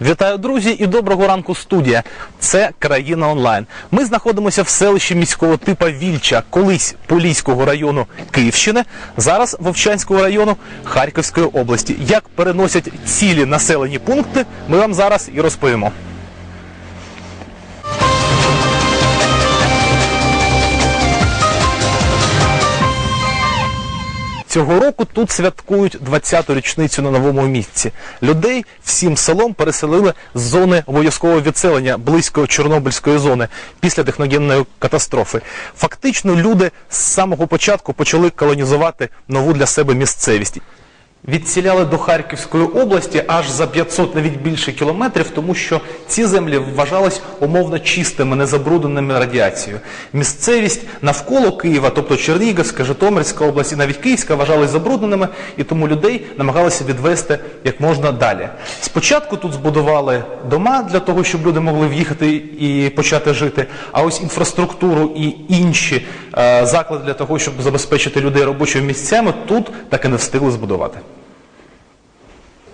Вітаю, друзі, і доброго ранку, студія. Це країна онлайн. Ми знаходимося в селищі міського типу Вільча, колись Поліського району Київщини, зараз Вовчанського району Харківської області. Як переносять цілі населені пункти, ми вам зараз і розповімо. Цього року тут святкують 20-ту річницю на новому місці. Людей всім селом переселили з зони обов'язкового відселення близько Чорнобильської зони після техногенної катастрофи. Фактично, люди з самого початку почали колонізувати нову для себе місцевість. Відсіляли до Харківської області аж за 500 навіть більше кілометрів, тому що ці землі вважались умовно чистими, незабрудненими радіацією. Місцевість навколо Києва, тобто Чернігівська, Житомирська область і навіть Київська, вважались забрудненими, і тому людей намагалися відвести як можна далі. Спочатку тут збудували дома для того, щоб люди могли в'їхати і почати жити. А ось інфраструктуру і інші е, заклади для того, щоб забезпечити людей робочими місцями, тут так і не встигли збудувати.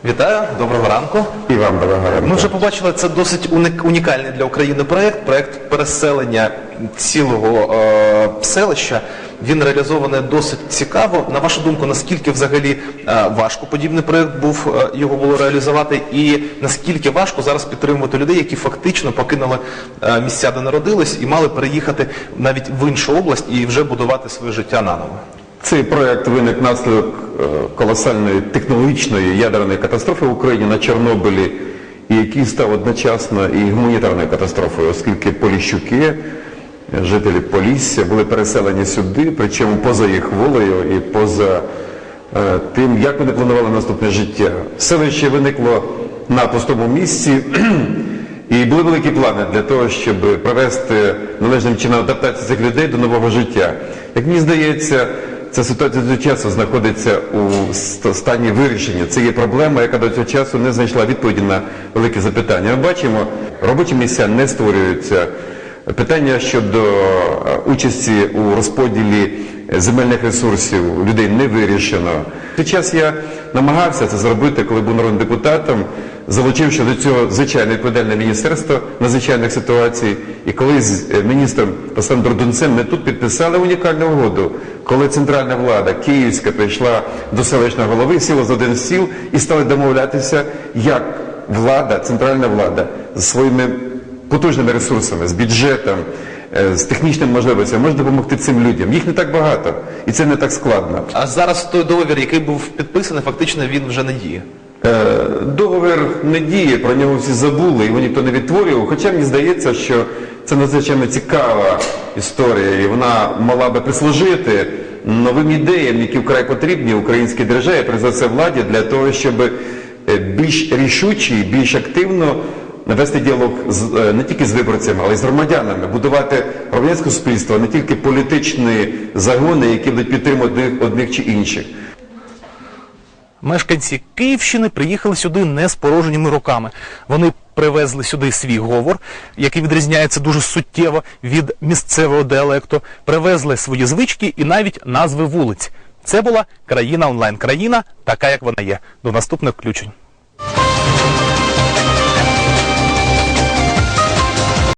Вітаю, доброго ранку. І вам доброго ранку. Ми вже побачили це досить унікальний для України проект. Проект переселення цілого е, селища. Він реалізований досить цікаво. На вашу думку, наскільки взагалі е, важко подібний проект був е, його було реалізувати, і наскільки важко зараз підтримувати людей, які фактично покинули е, місця, де народились, і мали переїхати навіть в іншу область і вже будувати своє життя наново. Цей проект виник внаслідок е, колосальної технологічної ядерної катастрофи в Україні на Чорнобилі, який став одночасно і гуманітарною катастрофою, оскільки поліщуки, е, жителі Полісся, були переселені сюди, причому поза їх волею і поза е, тим, як вони планували наступне життя. Селище виникло на пустому місці. І були великі плани для того, щоб провести належним чином адаптацію цих людей до нового життя. Як мені здається, ця ситуація до часу знаходиться у стані вирішення. Це є проблема, яка до цього часу не знайшла відповіді на великі запитання. Ми бачимо, робочі місця не створюються. Питання щодо е, участі у розподілі земельних ресурсів людей не вирішено. Під час я намагався це зробити, коли був народним депутатом, залучивши до цього звичайно відповідальне міністерство надзвичайних ситуацій. І коли з е, міністром Олександром Дунцем ми тут підписали унікальну угоду, коли центральна влада київська прийшла до селищного голови, сіла за один стіл і стали домовлятися, як влада, центральна влада з своїми потужними ресурсами, з бюджетом, з технічними можливостями може допомогти цим людям. Їх не так багато, і це не так складно. А зараз той договір, який був підписаний, фактично він вже не діє. Е, Договір не діє, про нього всі забули, його ніхто не відтворював. Хоча мені здається, що це надзвичайно цікава історія, і вона мала би прислужити новим ідеям, які вкрай потрібні українській державі, при за це владі, для того, щоб е, більш рішуче і більш активно навести діалог з, е, не тільки з виборцями, але й з громадянами, будувати громадянське суспільство, а не тільки політичні загони, які будуть підтримувати одних- чи інших. Мешканці Київщини приїхали сюди не з порожніми руками. Вони привезли сюди свій говор, який відрізняється дуже суттєво від місцевого діалекту, привезли свої звички і навіть назви вулиць. Це була країна онлайн, країна така, як вона є. До наступних включень.